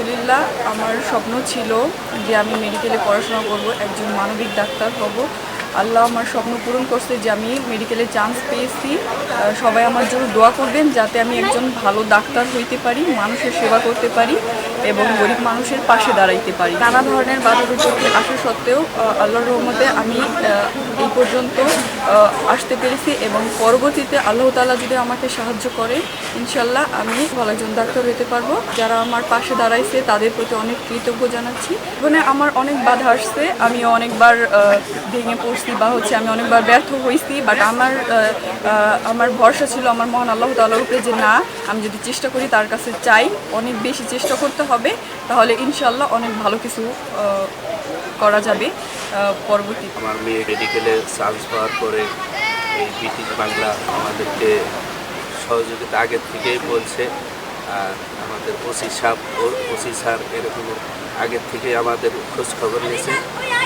আলহামদুলিল্লাহ, আমার স্বপ্ন ছিল যে আমি মেডিকেলে পড়াশোনা করব, একজন মানবিক ডাক্তার হব। আল্লাহ আমার স্বপ্ন পূরণ করছে যে আমি মেডিকেলে চান্স পেয়েছি। সবাই আমার জন্য দোয়া করবেন যাতে আমি একজন ভালো ডাক্তার হইতে পারি, মানুষের সেবা করতে পারি এবং গরিব মানুষের পাশে দাঁড়াইতে পারি। নানা ধরনের বাধা বিপত্তি আসা সত্ত্বেও আল্লাহর রহমতে আমি এই পর্যন্ত আসতে পেরেছি এবং পরবর্তীতে আল্লাহ তাআলা যদি আমাকে সাহায্য করে ইনশাল্লাহ আমি ভালো একজন ডাক্তার হতে পারব। যারা আমার পাশে দাঁড়াইছে, তাদের প্রতি অনেক কৃতজ্ঞ জানাচ্ছি। মানে আমার অনেক বাধা আসছে আমি অনেকবার ভেঙে পড়ছি বা হচ্ছে আমি অনেকবার ব্যর্থ হয়েছি বাট আমার আমার ভরসা ছিল, আমার মহান আল্লাহ তাআলার উপরে যে না, আমি যদি চেষ্টা করি তার কাছে চাই, অনেক বেশি চেষ্টা করতে হবে, তাহলে ইনশাল্লাহ অনেক ভালো কিছু করা যাবে। আহ, পরবর্তীতে আমার মেয়ে মেডিকেলে চান্স পাওয়ার পরে এই ব্রিটিশ বাংলা আমাদেরকে সহযোগিতা আগের থেকেই বলছে। আর আমাদের ওসি সাহ ওসি স্যার এরকম আগের থেকেই আমাদের খোঁজ খবর নিয়েছে।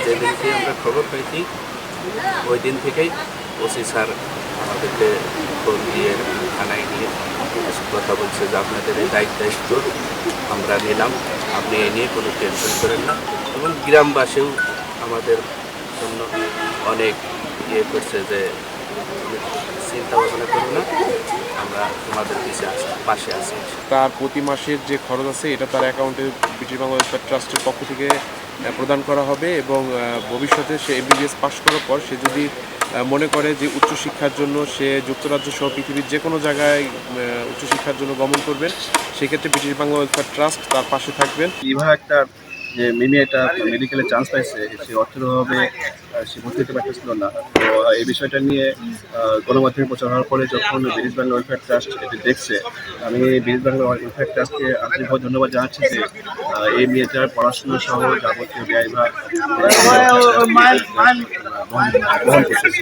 যেদিনকে আমরা খবর পেয়েছি ওই দিন থেকেই ওসি স্যার আমাদেরকে ফোন দিয়ে থানায় নিয়ে কথা বলছে যে আপনাদের এই দায়িত্ব দায়িত্ব আমরা নিলাম। আপনি এ নিয়ে কোনো টেনশন করেন না। এবং গ্রামবাসীও আমাদের জন্য অনেক ইয়ে করছে যে চিন্তা ভাবনা করো না আমরা তোমাদের পিছিয়ে আছি পাশে আছি তার প্রতি মাসের যে খরচ আছে এটা তার অ্যাকাউন্টে ব্রিটিশ বাংলা ওয়েলফেয়ার ট্রাস্টের পক্ষ থেকে প্রদান করা হবে এবং ভবিষ্যতে সে এমবিবিএস পাশ করার পর সে যদি মনে করে যে উচ্চশিক্ষার জন্য সে যুক্তরাজ্য সহ পৃথিবীর যে কোনো জায়গায় উচ্চশিক্ষার জন্য গমন করবেন সেক্ষেত্রে ব্রিটিশ বাংলা ওয়েলফেয়ার ট্রাস্ট তার পাশে থাকবেন। লিভার একটা যে মিমি একটা মেডিকেলে চান্স পাইছে সে অর্থভাবে সে ভর্তি হতে পারতেছিল না। তো এই বিষয়টা নিয়ে গণমাধ্যমে প্রচার হওয়ার পরে যখন ব্রিটিশ বাংলা ওয়েলফেয়ার ট্রাস্ট এটি দেখছে আমি ব্রিটিশ বাংলা ওয়েলফেয়ার ট্রাস্টকে আন্তরিকভাবে ধন্যবাদ জানাচ্ছি যে এই মেয়েটার পড়াশোনা সহ যাবতীয় ব্যয়ভার বহন বহন করতেছে